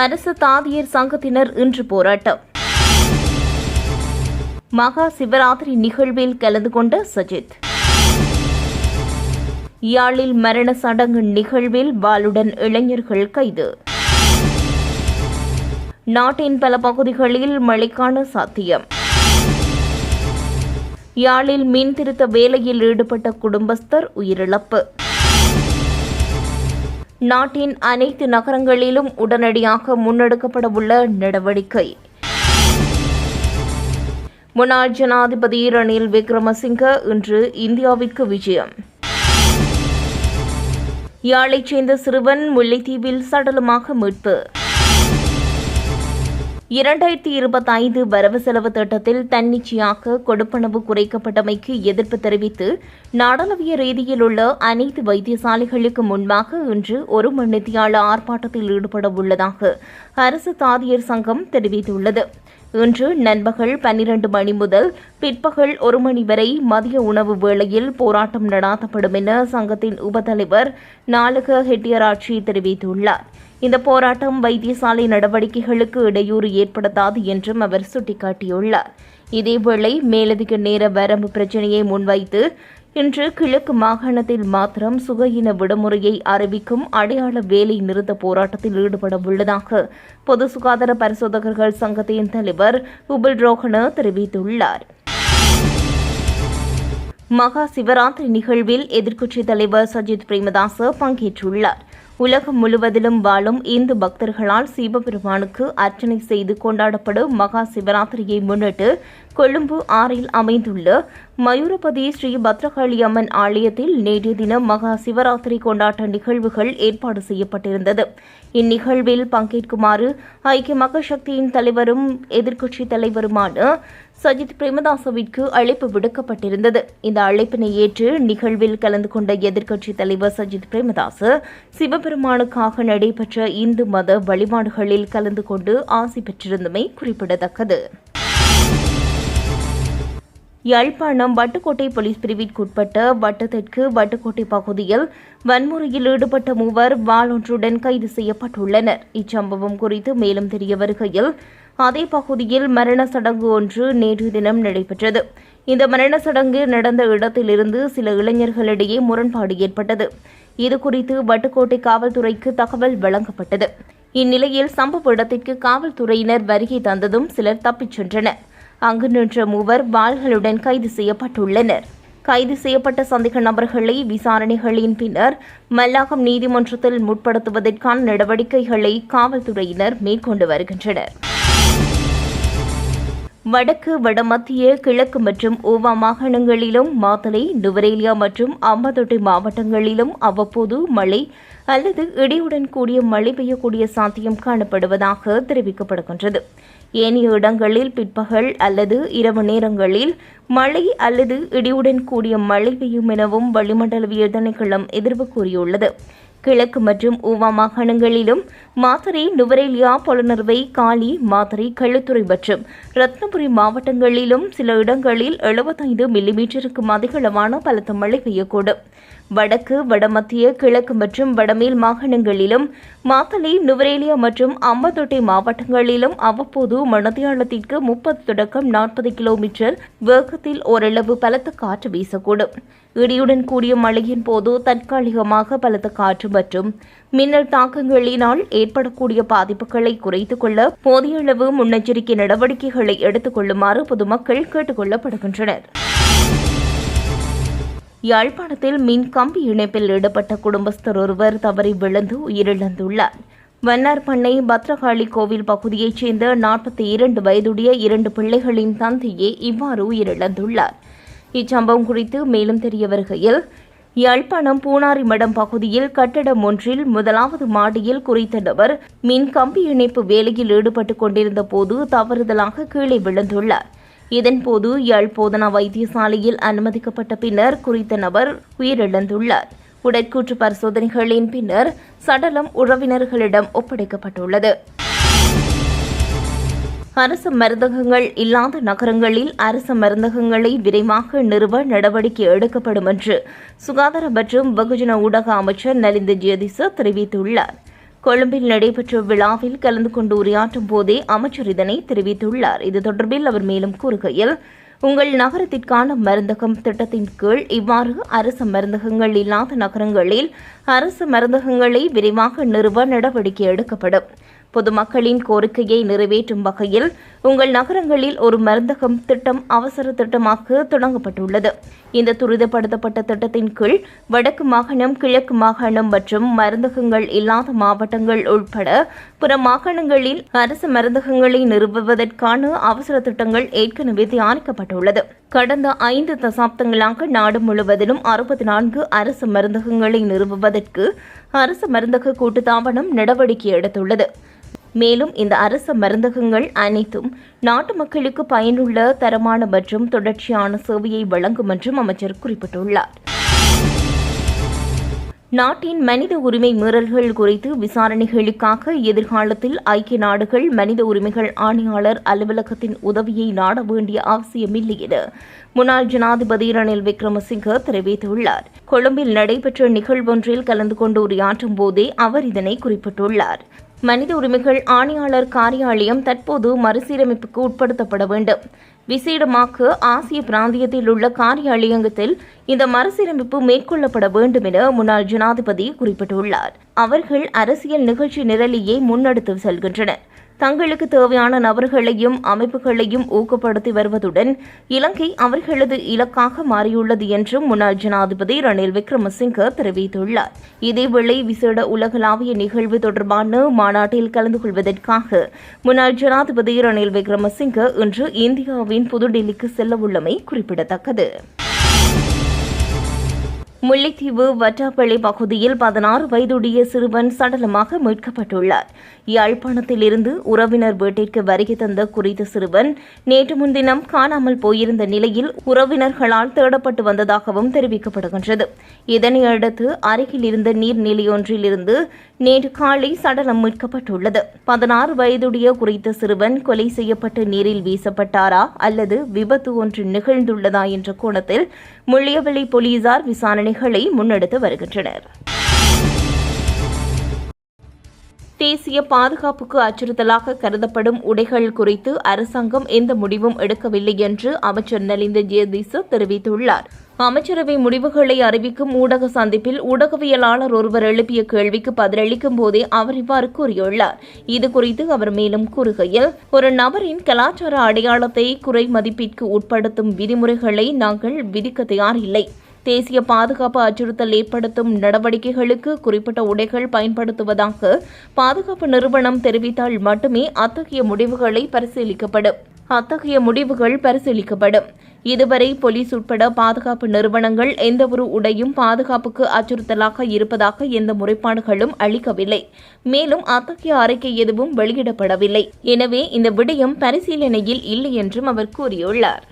அரசு தாதியர் சங்கத்தினர் இன்று போராட்டம். மகா சிவராத்திரி நிகழ்வில் கலந்து கொண்ட சஜித். யாழில் மரண சடங்கு நிகழ்வில் வாளுடன் இளைஞர்கள் கைது. நாட்டின் பல பகுதிகளில் மழைக்கான சாத்தியம். யாழில் மின் திருத்த வேலையில் ஈடுபட்ட குடும்பஸ்தர் உயிரிழப்பு. நாட்டின் அனைத்து நகரங்களிலும் உடனடியாக முன்னெடுக்கப்படவுள்ள நடவடிக்கை. முன்னாள் ஜனாதிபதி ரணில் விக்ரமசிங்க இன்று இந்தியாவிற்கு விஜயம். யாழைச் சேர்ந்த சிறுவன் முல்லைத்தீவில் சடலமாக மீட்பு. இரண்டாயிரத்தி இருபத்தைந்து வரவு செலவு திட்டத்தில் தன்னிச்சையாக கொடுப்பனவு குறைக்கப்பட்டமைக்கு எதிர்ப்பு தெரிவித்து நாடளவிய ரீதியில் உள்ள அனைத்து வைத்தியசாலைகளுக்கு முன்பாக இன்று ஒரு மணித்தியால ஆர்ப்பாட்டத்தில் ஈடுபட உள்ளதாக அரசு தாதியர் சங்கம் தெரிவித்துள்ளது. இன்று நண்பகல் பன்னிரண்டு மணி முதல் பிற்பகல் ஒரு மணி வரை மதிய உணவு வேளையில் போராட்டம் நடாத்தப்படும் என சங்கத்தின் உபத்தலைவர் நாலுக ஹெட்டியராட்சி தெரிவித்துள்ளார். இந்த போராட்டம் வைத்தியசாலை நடவடிக்கைகளுக்கு இடையூறு ஏற்படுத்தாது என்றும் அவர் சுட்டிக்காட்டியுள்ளார். இதேவேளை மேலதிக நேர வரம்பு பிரச்சினையை முன்வைத்து இன்று கிழக்கு மாகாணத்தில் மாத்திரம் சுகயின விடுமுறையை அறிவிக்கும் அடையாள வேலை நிறுத்த போராட்டத்தில் ஈடுபட உள்ளதாக பொது சுகாதார பரிசோதகர்கள் சங்கத்தின் தலைவர் உபுல் ரோஹன தெரிவித்துள்ளார். மகா சிவராத்திரி நிகழ்வில் எதிர்க்கட்சித் தலைவர் சஜித் பிரேமதாச பங்கேற்றுள்ளார். உலகம் முழுவதிலும் வாழும் இந்து பக்தர்களால் சிவபெருமானுக்கு அர்ச்சனை செய்து கொண்டாடப்படும் மகா சிவராத்திரியை முன்னிட்டு கொழும்பு ஆறில் அமைந்துள்ள மயூரபதி ஸ்ரீ பத்ரகாளி அம்மன் ஆலயத்தில் நேற்றைய தினம் மகா சிவராத்திரி கொண்டாட்ட நிகழ்வுகள் ஏற்பாடு செய்யப்பட்டிருந்தது. இந்நிகழ்வில் பங்கேற்குமாறு ஐக்கிய மக்கள் சக்தியின் தலைவரும் எதிர்க்கட்சித் தலைவருமான சஜித் பிரேமதாசவிற்கு அழைப்பு விடுக்கப்பட்டிருந்தது. இந்த அழைப்பினை ஏற்று நிகழ்வில் கலந்து கொண்ட எதிர்க்கட்சித் தலைவர் சஜித் பிரேமதாஸ் சிவபெருமானுக்காக நடைபெற்ற இந்து மத வழிபாடுகளில் கலந்து கொண்டு ஆசி பெற்றிருந்தமை குறிப்பிடத்தக்கது. யாழ்ப்பாணம் வட்டுக்கோட்டை போலீஸ் பிரிவிற்குட்பட்ட வட்டத்திற்கு வட்டுக்கோட்டை பகுதியில் வன்முறையில் ஈடுபட்ட மூவர் வாளொன்றுடன் கைது செய்யப்பட்டுள்ளனர். இச்சம்பவம் குறித்து மேலும் தெரிய வருகையில் அதே பகுதியில் மரண சடங்கு ஒன்று நேற்று தினம் நடைபெற்றது. இந்த மரண சடங்கு நடந்த இடத்திலிருந்து சில இளைஞர்களிடையே முரண்பாடு ஏற்பட்டது. இதுகுறித்து வட்டுக்கோட்டை காவல்துறைக்கு தகவல் வழங்கப்பட்டது. இந்நிலையில் சம்பவ இடத்திற்கு காவல்துறையினர் வருகை தந்ததும் சிலர் தப்பிச் சென்றனர். அங்கு நின்ற மூவர் வாள்களுடன் கைது செய்யப்பட்டுள்ளனர். கைது செய்யப்பட்ட சந்தேக நபர்களை விசாரணைகளின் பின்னர் மல்லாகம் நீதிமன்றத்தில் முற்படுத்துவதற்கான நடவடிக்கைகளை காவல்துறையினர் மேற்கொண்டு வருகின்றனர். வடக்கு வடமத்திய கிழக்கு மற்றும் ஓவா மாகாணங்களிலும் மாத்தலை நுவரேலியா மற்றும் அம்பத்தொட்டை மாவட்டங்களிலும் அவ்வப்போது மழை அல்லது இடியுடன் கூடிய மழை பெய்யக்கூடிய சாத்தியம் காணப்படுவதாக தெரிவிக்கப்படுகின்றது. ஏனைய இடங்களில் பிற்பகல் அல்லது இரவு நேரங்களில் மழை அல்லது இடியுடன் கூடிய மழை பெய்யும் எனவும் வளிமண்டலவியல் திணைக்களம் எதிர்வு கூறியுள்ளது. கிழக்கு மற்றும் ஊவா மாகாணங்களிலும் மாத்தறை நுவரேலியா பொலனர்வை காலி மாத்தறை களுத்துறை மற்றும் ரத்னபுரி மாவட்டங்களிலும் சில இடங்களில் எழுபத்தைந்து மில்லிமீட்டருக்கும் அதிகளவான பலத்த மழை பெய்யக்கூடும். வடக்கு வடமத்திய கிழக்கு மற்றும் வடமேல் மாகாணங்களிலும் மாத்தளை நுவரேலியா மற்றும் அம்பதொட்டை மாவட்டங்களிலும் அவ்வப்போது மணத்தியாலத்திற்கு முப்பது தொடக்கம் நாற்பது கிலோமீட்டர் வேகத்தில் ஓரளவு பலத்த காற்று வீசக்கூடும். இடியுடன் கூடிய மழையின் போது தற்காலிகமாக பலத்த காற்று மற்றும் மின்னல் தாக்கங்களினால் ஏற்படக்கூடிய பாதிப்புகளை குறைத்துக் கொள்ள போதிய அளவு முன்னெச்சரிக்கை நடவடிக்கைகளை எடுத்துக் கொள்ளுமாறு பொதுமக்கள் கேட்டுக் கொள்ளப்படுகின்றனர். யாழ்ப்பாணத்தில் மின் கம்பி இணைப்பில் ஈடுபட்ட குடும்பஸ்தர் ஒருவர் தவறி விழுந்து உயிரிழந்துள்ளார். வண்ணார்பண்ணை பத்ரகாளி கோவில் பகுதியைச் சேர்ந்த நாற்பத்தி இரண்டு வயதுடைய இரண்டு பிள்ளைகளின் தந்தையே இவ்வாறு உயிரிழந்துள்ளார். இச்சம்பவம் குறித்து மேலும் தெரிய வருகையில் யாழ்ப்பாணம் பூனாரிமடம் பகுதியில் கட்டடம் ஒன்றில் முதலாவது மாடியில் குறித்த நபர் மின் கம்பி இணைப்பு வேலையில் ஈடுபட்டுக் கொண்டிருந்த போது தவறுதலாக கீழே விழுந்துள்ளார். இதன்போது யாழ் போதனா வைத்தியசாலையில் அனுமதிக்கப்பட்ட பின்னர் குறித்த நபர் உயிரிழந்துள்ளார். உடற்கூற்று பரிசோதனைகளின் பின்னர் சடலம் உறவினர்களிடம் ஒப்படைக்கப்பட்டுள்ளது. அரசு மருந்தகங்கள் இல்லாத நகரங்களில் அரசு மருந்தகங்களை விரைவாக நிறுவ நடவடிக்கை எடுக்கப்படும் என்று சுகாதார மற்றும் வெகுஜன ஊடக அமைச்சர் நலிந்த ஜெயதிச தெரிவித்துள்ளார். கொழும்பில் நடைபெற்ற விழாவில் கலந்து கொண்டு உரையாற்றும் போதே அமைச்சர் இதனை தெரிவித்துள்ளார். இது தொடர்பில் அவர் மேலும் கூறுகையில் உங்கள் நகரத்திற்கான மருந்தகம் திட்டத்தின் கீழ் இவ்வாறு அரசு மருந்தகங்கள் இல்லாத நகரங்களில் அரசு மருந்தகங்களை விரைவாக நிறுவ நடவடிக்கை எடுக்கப்படும். பொதுமக்களின் கோரிக்கையை நிறைவேற்றும் வகையில் உங்கள் நகரங்களில் ஒரு மருந்தகம் திட்டம் அவசர திட்டமாக தொடங்கப்பட்டுள்ளது. இந்த துரிதப்படுத்தப்பட்ட திட்டத்தின் கீழ் வடக்கு மாகாணம் கிழக்கு மாகாணம் மற்றும் மருந்தகங்கள் இல்லாத மாவட்டங்கள் உட்பட பிற மாகாணங்களில் அரசு மருந்தகங்களை நிறுவுவதற்கான அவசர திட்டங்கள் ஏற்கனவே தயாரிக்கப்பட்டுள்ளது. கடந்த ஐந்து தசாப்தங்களாக நாடு முழுவதிலும் அறுபத்தி நான்கு அரசு மருந்தகங்களை நிறுவுவதற்கு அரசு மருந்தக கூட்டுத்தாபனம் நடவடிக்கை எடுத்துள்ளது. மேலும் இந்த அரசு மருந்தகங்கள் அனைத்தும் நாட்டு மக்களுக்கு பயனுள்ள தரமான மற்றும் தொடர்ச்சியான சேவையை வழங்கும் என்றும் அமைச்சர் குறிப்பிட்டுள்ளார். நாட்டின் மனித உரிமை மீறல்கள் குறித்து விசாரணைகளுக்காக எதிர்காலத்தில் ஐக்கிய நாடுகள் மனித உரிமைகள் ஆணையாளர் அலுவலகத்தின் உதவியை நாட வேண்டிய அவசியமில்லை என முன்னாள் ஜனாதிபதி ரணில் விக்ரமசிங்க தெரிவித்துள்ளார். கொழும்பில் நடைபெற்ற நிகழ்வொன்றில் கலந்து கொண்டு உரையாற்றும் போதே அவர் இதனை குறிப்பிட்டுள்ளார். மனித உரிமைகள் ஆணையாளர் காரியாலயம் தற்போது மறுசீரமைப்புக்கு உட்படுத்தப்பட வேண்டும். விசேடமாக ஆசிய பிராந்தியத்தில் உள்ள காரியாலயத்தில் இந்த மறுசீரமைப்பு மேற்கொள்ளப்பட வேண்டும் என முன்னாள் ஜனாதிபதி குறிப்பிட்டுள்ளார். அவர்கள் அரசியல் நிகழ்ச்சி நிரலியை முன்னெடுத்து செல்கின்றனர். தங்களுக்கு தேவையான நபர்களையும் அமைப்புகளையும் ஊக்கப்படுத்தி வருவதுடன் இலங்கை அவர்களது இலக்காக மாறியுள்ளது என்றும் முன்னாள் ஜனாதிபதி ரணில் விக்ரமசிங்க தெரிவித்துள்ளார். இதேவேளை விசேட உலகளாவிய நிகழ்வு தொடர்பான மாநாட்டில் கலந்து கொள்வதற்காக முன்னாள் ஜனாதிபதி ரணில் விக்ரமசிங்க இன்று இந்தியாவின் புதுடில்லிக்கு செல்லவுள்ளமை குறிப்பிடத்தக்கது. முல்லைத்தீவு வட்டாப்பள்ளி பகுதியில் பதினாறு வயதுடைய சிறுவன் சடலமாக மீட்கப்பட்டுள்ளார். யாழ்ப்பாணத்திலிருந்து உறவினர் வீட்டிற்கு வருகை தந்த குறித்த சிறுவன் நேற்று முன்தினம் காணாமல் போயிருந்த நிலையில் உறவினர்களால் தேடப்பட்டு வந்ததாகவும் தெரிவிக்கப்படுகின்றது. இதனையடுத்து அருகில் இருந்த நீர்நிலையொன்றிலிருந்து நேற்று காலை சடலம் மீட்கப்பட்டுள்ளது. பதினாறு வயதுடைய குறித்த சிறுவன் கொலை செய்யப்பட்டு நீரில் வீசப்பட்டாரா அல்லது விபத்து ஒன்று நிகழ்ந்துள்ளதா என்ற கோணத்தில் முள்ளியவெளி போலீசார் விசாரணைகளை முன்னெடுத்து வருகின்றனர். தேசிய பாதுகாப்புக்கு அச்சுறுத்தலாக கருதப்படும் உடைகள் குறித்து அரசாங்கம் எந்த முடிவும் எடுக்கவில்லை என்று அமைச்சர் நலிந்த ஜெயதீச தெரிவித்துள்ளார். அமைச்சரவை முடிவுகளை அறிவிக்கும் ஊடக சந்திப்பில் ஊடகவியலாளர் ஒருவர் எழுப்பிய கேள்விக்கு பதிலளிக்கும் போதே அவர் இவ்வாறு கூறியுள்ளார். இதுகுறித்து அவர் மேலும் கூறுகையில் ஒரு நபரின் கலாச்சார அடையாளத்தை குறை மதிப்பிற்கு உட்படுத்தும் விதிமுறைகளை நாங்கள் விதிக்க தயாரில்லை தேசிய பாதுகாப்பு அச்சுறுத்தல் ஏற்படுத்தும் நடவடிக்கைகளுக்கு குறிப்பிட்ட உடைகள் பயன்படுத்துவதாக பாதுகாப்பு நிறுவனம் தெரிவித்தால் மட்டுமே அத்தகைய முடிவுகளை பரிசீலிக்கப்படும். அத்தகைய முடிவுகள் பரிசீலிக்கப்படும். இதுவரை போலீஸ் உட்பட பாதுகாப்பு நிறுவனங்கள் எந்தவொரு உடையும் பாதுகாப்புக்கு அச்சுறுத்தலாக இருப்பதாக எந்த முறைப்பாடுகளும் அளிக்கவில்லை. மேலும் அத்தகைய அறிக்கை எதுவும் வெளியிடப்படவில்லை. எனவே இந்த விடயம் பரிசீலனையில் இல்லை என்றும் அவர் கூறியுள்ளார்.